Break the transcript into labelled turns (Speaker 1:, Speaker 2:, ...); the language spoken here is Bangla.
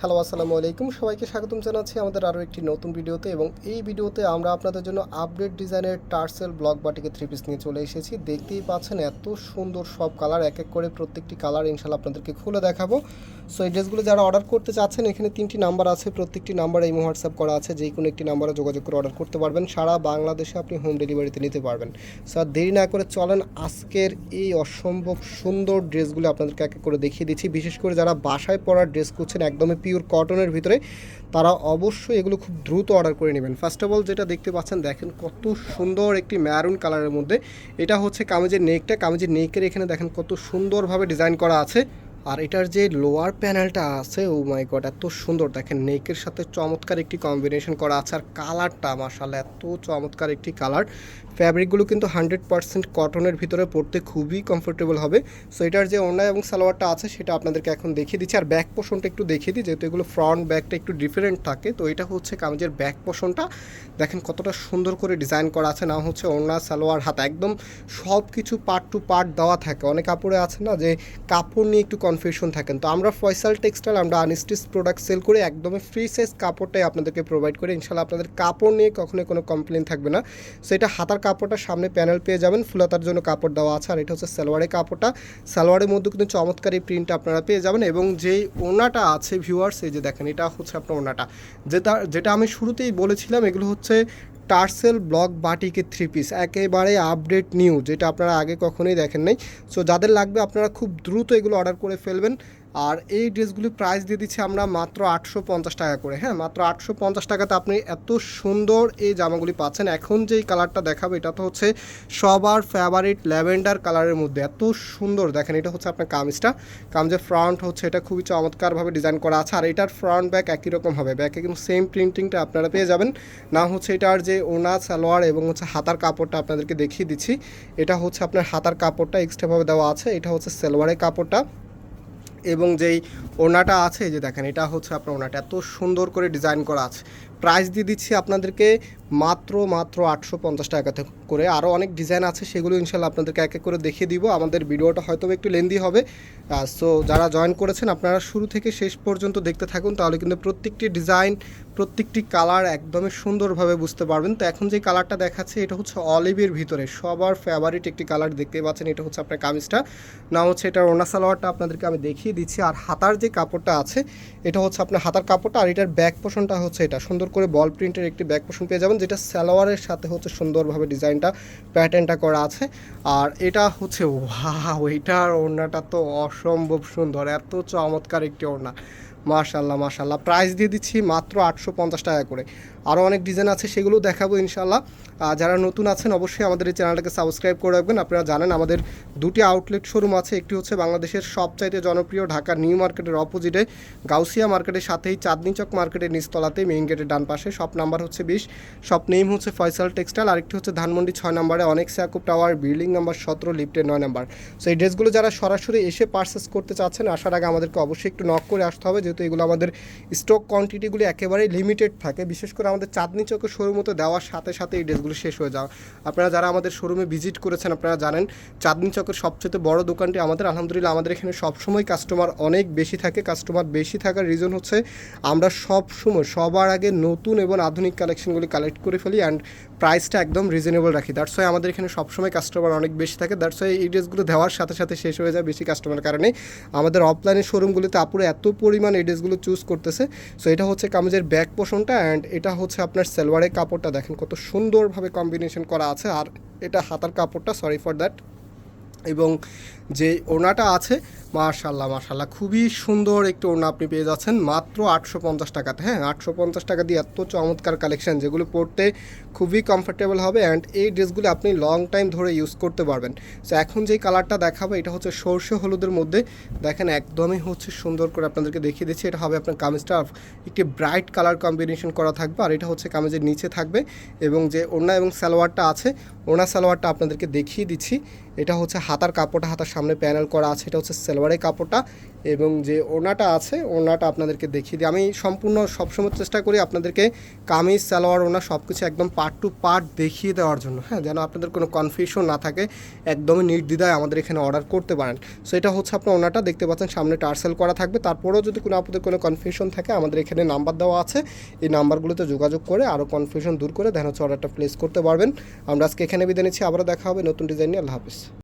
Speaker 1: হ্যালো, আসসালামু আলাইকুম। সবাইকে স্বাগতম জানাচ্ছি আমাদের আরও একটি নতুন ভিডিওতে এবং এই ভিডিওতে আমরা আপনাদের জন্য আপডেট ডিজাইনের টার্সেল ব্লক বাটিকে থ্রি পিস নিয়ে চলে এসেছি। দেখতেই পাচ্ছেন এত সুন্দর সব কালার এক এক করে প্রত্যেকটি কালার ইনশাল্লাহ আপনাদেরকে খুলে দেখাবো। সো এই ড্রেসগুলো যারা অর্ডার করতে চাচ্ছেন, এখানে তিনটি নাম্বার আছে। প্রত্যেকটি নাম্বারে এই হোয়াটসঅ্যাপ করা আছে, যে কোনো একটি নাম্বারে যোগাযোগ করে অর্ডার করতে পারবেন। সারা বাংলাদেশে আপনি হোম ডেলিভারিতে নিতে পারবেন। সো আর দেরি না করে চলেন, আজকের এই অসম্ভব সুন্দর ড্রেসগুলো আপনাদেরকে এক এক করে দেখিয়ে দিচ্ছি। বিশেষ করে যারা বাসায় পরার ড্রেস করছেন একদমই পিওর কটনের ভিতরে, তারা অবশ্যই এগুলো খুব দ্রুত অর্ডার করে নেবেন। ফার্স্ট অফ অল যেটা দেখতে পাচ্ছেন, দেখেন কত সুন্দর একটি ম্যারুন কালারের মধ্যে। এটা হচ্ছে কামিজের নেকটা কামিজের নেকের এখানে দেখেন কত সুন্দরভাবে ডিজাইন করা আছে। আর এটার যে লোয়ার প্যানেলটা আছে ও মাই গড এত সুন্দর। দেখেন নেকের সাথে চমৎকার একটি কম্বিনেশন করা আছে, আর কালারটা মাসাল্লাহ এত চমৎকার একটি কালার ফ্যাব্রিকগুলো কিন্তু হান্ড্রেড পার্সেন্ট কটনের ভিতরে পড়তে খুবই কমফোর্টেবল হবে। সো এটার যে ওড়না এবং সালোয়ারটা আছে, সেটা আপনাদেরকে এখন দেখিয়ে দিচ্ছি। আর ব্যাক পোষণটা একটু দেখিয়ে দিই, যেহেতু এগুলো ফ্রন্ট ব্যাকটা একটু ডিফারেন্ট থাকে, তো এটা হচ্ছে কামিজের ব্যাক পোষণটা দেখেন, কতটা সুন্দর করে ডিজাইন করা আছে না হচ্ছে ওড়না, সালোয়ার, হাত। একদম সব কিছু পার্ট টু পার্ট দেওয়া থাকে। অনেক কাপড়ে আছে না, যে কাপড় নিয়ে একটু কনফিউশন থাকেন তো আমরা ফয়সাল টেক্সটাইল, আমরা আনস্টিচ প্রোডাক্ট সেল করে একদমই ফ্রি সাইজ কাপড়টাই আপনাদেরকে প্রোভাইড করে। ইনশাল্লাহ আপনাদের কাপড় নিয়ে কখনোই কোনো কমপ্লেন থাকবে না। সো এটা হাতার কাপড়টা সামনে প্যানেল পেয়ে যাবেন। ফুলাতার জন্য কাপড় দেওয়া আছে আর এটা হচ্ছে সালোয়ারের কাপড়টা। সালোয়ারের মধ্যে কিন্তু চমৎকার এই প্রিন্টটা আপনারা পেয়ে যাবেন এবং যেই ওনাটা আছে ভিউয়ার্স এই যে দেখেন, এটা হচ্ছে আপনার ওনাটা যেটা যেটা আমি শুরুতেই বলেছিলাম, এগুলো হচ্ছে টার্সেল ব্লক বাটিকে থ্রি পিস একেবারে আপডেট নিউ যেটা আপনারা আগে কখনোই দেখেন নাই। সো যাদের লাগবে আপনারা খুব দ্রুত এগুলো অর্ডার করে ফেলবেন। আর এই ড্রেসগুলি প্রাইস দিয়ে দিচ্ছি আমরা মাত্র আটশো পঞ্চাশ টাকা করে। হ্যাঁ মাত্র আটশো পঞ্চাশ টাকাতে আপনি এত সুন্দর এই জামাগুলি পাচ্ছেন। এখন যেই কালারটা দেখাবো, এটা তো হচ্ছে সবার ফেভারিট ল্যাভেন্ডার কালারের মধ্যে। এত সুন্দর, দেখেন এটা হচ্ছে আপনার কামিজটা। কামিজের ফ্রন্ট হচ্ছে, এটা খুবই চমৎকারভাবে ডিজাইন করা আছে। আর এটার ফ্রন্ট ব্যাক একই রকম হবে। ব্যাকে কিন্তু সেম প্রিন্টিংটা আপনারা পেয়ে যাবেন। না হচ্ছে এটার যে ওনা সালোয়ার এবং হচ্ছে হাতার কাপড়টা আপনাদেরকে দেখিয়ে দিচ্ছি। এটা হচ্ছে আপনার হাতার কাপড়টা এক্সট্রাভাবে দেওয়া আছে। এটা হচ্ছে সালোয়ারের কাপড়টা। এবং যেই ওনাটা আছে যে দেখেন, এটা হচ্ছে আপনার ওনাটা এত সুন্দর করে ডিজাইন করা আছে। প্রাইস দিয়ে দিচ্ছি আপনাদেরকে মাত্র মাত্র আটশো পঞ্চাশ টাকা করে। আরও অনেক ডিজাইন আছে, সেগুলো ইনশাল্লাহ আপনাদেরকে এক এক করে দেখিয়ে দিব। আমাদের ভিডিওটা হয়তো একটু লেন্দি হবে। সো যারা জয়েন করেছেন, আপনারা শুরু থেকে শেষ পর্যন্ত দেখতে থাকুন, তাহলে কিন্তু প্রত্যেকটি ডিজাইন প্রত্যেকটি কালার একদমই সুন্দরভাবে বুঝতে পারবেন। তো এখন যে কালারটা দেখাচ্ছে, এটা হচ্ছে অলিভের ভিতরে। সবার ফেভারিট একটি কালার দেখতে পাচ্ছেন, এটা হচ্ছে আপনার কামিজটা। না হচ্ছে এটার ওনা সালোয়ারটা আপনাদেরকে আমি দেখিয়ে দিচ্ছি। আর হাতার যে কাপড়টা আছে, এটা হচ্ছে আপনার হাতার কাপড়টা, আর এটার ব্যাক পোষণটা হচ্ছে এটা। সুন্দর করে বল প্রিন্টের একটি ব্যাক পোষণ পেয়ে যাবেন, যেটা সালোয়ারের সাথে হচ্ছে সুন্দরভাবে ডিজাইনটা প্যাটার্নটা করা আছে। আর এটা হচ্ছে ওয়াও এটার ওড়নাটা তো অসম্ভব সুন্দর, এত চমৎকার একটি ওড়না। মাশাল্লাহ মার্শাল্লাহ প্রাইস দিয়ে দিচ্ছি মাত্র আটশো পঞ্চাশ টাকা করে। আরও অনেক ডিজাইন আছে সেগুলো দেখাবো ইনশাল্লাহ আর যারা নতুন আছেন, অবশ্যই আমাদের এই চ্যানেলটাকে সাবস্ক্রাইব করে রাখবেন। আপনারা জানেন, আমাদের দুটি আউটলেট শোরুম আছে। একটি হচ্ছে বাংলাদেশের সবচাইতে জনপ্রিয় ঢাকা নিউ মার্কেটের অপোজিটে গাউসিয়া মার্কেটের সাথেই চাঁদনি চক মার্কেটের নিচতলাতে মেইন গেটের ডান পাশে। শপ নাম্বার হচ্ছে বিশ। শপ নেম হচ্ছে ফয়সাল টেক্সটাইল আরেকটি হচ্ছে ধানমন্ডি ছয় নম্বরে অনেক স্যাকুপ টাওয়ার বিল্ডিং নাম্বার সতেরো লিফটের নয় নাম্বার সো এই ড্রেসগুলো যারা সরাসরি এসে পার্সেস করতে চাচ্ছেন, আসার আগে আমাদেরকে অবশ্যই একটু নক করে আসতে হবে। যেহেতু এগুলো আমাদের স্টক কোয়ান্টিটিগুলি একেবারেই লিমিটেড থাকে। বিশেষ করে চাঁদনি চকের শোরুমতে দেওয়ার সাথে সাথে এই ড্রেসগুলো শেষ হয়ে যাওয়া আপনারা যারা আমাদের শোরুমে ভিজিট করেছেন, আপনারা জানেন চাঁদনি চকের সবচেয়ে বড় দোকানটি আমাদের, আলহামদুলিল্লাহ আমাদের এখানে সবসময় কাস্টমার অনেক বেশি থাকে। কাস্টমার বেশি থাকার রিজন হচ্ছে আমরা সব সময় সবার আগে নতুন এবং আধুনিক কালেকশনগুলি কালেক্ট করে ফেলি অ্যান্ড প্রাইসটা একদম রিজনেবল রাখি। দ্যাটস ওয়াই আমাদের এখানে সবসময় কাস্টমার অনেক বেশি থাকে। দ্যাটস ওয়াই এই ড্রেসগুলো দেওয়ার সাথে সাথে শেষ হয়ে যায় বেশি কাস্টমার কারণে। আমাদের অফলাইনের শোরুমগুলিতে আপুরে এত পরিমাণ এই ড্রেসগুলো চুজ করতেছে। সো এটা হচ্ছে কামিজের ব্যাক পোষণটা অ্যান্ড এটা হচ্ছে আপনার সেলওয়ারের কাপড়টা। দেখেন কত সুন্দরভাবে কম্বিনেশন করা আছে। আর এটা হাতার কাপড়টা সরি ফর দ্যাট এবং যে ওড়নাটা আছে মার্শাল্লাহ মার্শাল্লাহ খুবই সুন্দর একটি ওড়না আপনি পেয়ে যাচ্ছেন। মাত্র আটশো পঞ্চাশ টাকাতে। হ্যাঁ আটশো পঞ্চাশ টাকা দিয়ে এত চমৎকার কালেকশন যেগুলো পরতে খুবই কমফোর্টেবল হবে অ্যান্ড এই ড্রেসগুলো আপনি লং টাইম ধরে ইউজ করতে পারবেন। সো এখন যেই কালারটা দেখাবো, এটা হচ্ছে সর্ষে হলুদের মধ্যে। দেখেন, একদমই হচ্ছে সুন্দর করে আপনাদেরকে দেখিয়ে দিচ্ছি। এটা হবে আপনার কামিজটা। একটি ব্রাইট কালার কম্বিনেশন করা থাকবে আর এটা হচ্ছে কামিজের নিচে থাকবে। এবং যে ওড়না এবং সালোয়ারটা আছে, ওড়না সালোয়ারটা আপনাদেরকে দেখিয়ে দিচ্ছি। এটা হচ্ছে হাতার কাপড়টা হাতার সামনে প্যানেল করা আছে। এটা হচ্ছে সেলোয়ারের কাপড়টা এবং যে ওনাটা আছে ওনাটা আপনাদেরকে দেখিয়ে দিই। আমি সম্পূর্ণ সবসময় চেষ্টা করি আপনাদেরকে কামিজ, সালোয়ার ওনা সব কিছু একদম পার্ট টু পার্ট দেখিয়ে দেওয়ার জন্য। হ্যাঁ যেন আপনাদের কোনো কনফিউশন না থাকে, একদমই নির্দ্বিধায় আমাদের এখানে অর্ডার করতে পারেন। সো এটা হচ্ছে আপনার ওনাটা দেখতে পাচ্ছেন সামনে টার্সেল করা থাকবে। তারপরেও যদি কোনো আপনাদের কোনো কনফিউশন থাকে, আমাদের এখানে নাম্বার দেওয়া আছে। এই নাম্বারগুলোতে যোগাযোগ করে আরও কনফিউশন দূর করে দেন হচ্ছে অর্ডারটা প্লেস করতে পারবেন। আমরা আজকে এখানে বিদায় নিচ্ছি, আবারও দেখা হবে নতুন ডিজাইন নিয়ে। আল্লাহ হাফিজ।